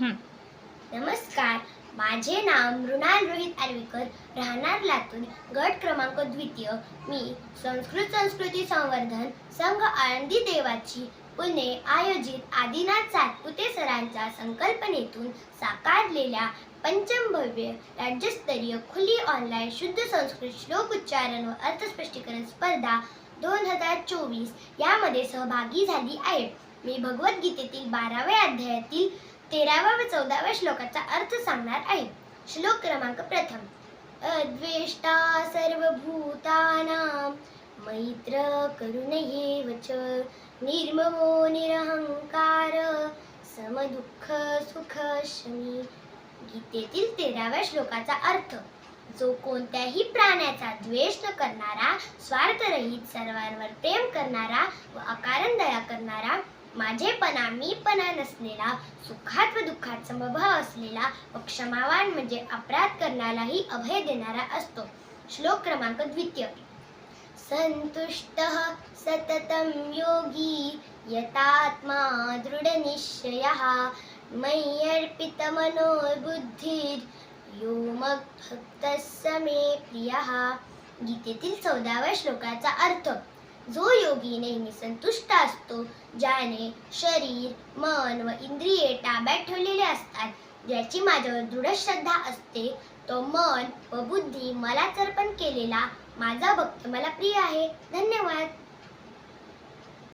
नमस्कार. माझे नाव मृणाल रोहित आर्वीकर. राहणार लातूर गट क्रमांक द्वितीय. मी संस्कृत संस्कृती संवर्धन संघ आळंदी देवाची पुणे आयोजित आदिनाथ सातपुते सरांच्या संकल्पनेतून साकारलेल्या पंचम भव्य राज्यस्तरीय खुली ऑनलाईन शुद्ध संस्कृत श्लोक उच्चारण व अर्थस्पष्टीकरण स्पर्धा दोन हजार चोवीस यामध्ये सहभागी झाली आहे. मी भगवद्गीतेतील बाराव्या अध्यायातील तेराव्या व चौदाव्या श्लोकाचा अर्थ सांगणार आहे. श्लोक क्रमांक प्रथम. अद्वेष्टा सर्वभूतानां मैत्र करुणयेव च निर्ममो निरहंकार समदुःख सुख शमी. गीतेतील तेराव्या श्लोकाचा अर्थ जो कोणत्याही प्राण्याचा द्वेष न करणारा स्वार्थरहित सर्वांवर प्रेम करणारा व अकारण दया करणारा माझेपणा मीपणा नसलेला सुखात व दुःखात समभाव असलेला व क्षमावान म्हणजे अपराध करण्यालाही अभय देणारा असतो. श्लोक क्रमांक द्वितीय. संतुष्टः सततम योगी यतात्मा दृढनिश्चयः मय्यर्पितमनोबुद्धिर् यो मग भक्त मे प्रिय. गीतेतील चौदाव्या श्लोकाचा अर्थ जो योगी नेहमी संतुष्ट असतो ज्याने शरीर मन व इंद्रिये ताब्यात ठेवलेले असतात ज्याची माझ्यावर दृढ श्रद्धा असते तो मन व बुद्धी मलाच अर्पण केलेला माझा भक्त मला प्रिय आहे. धन्यवाद.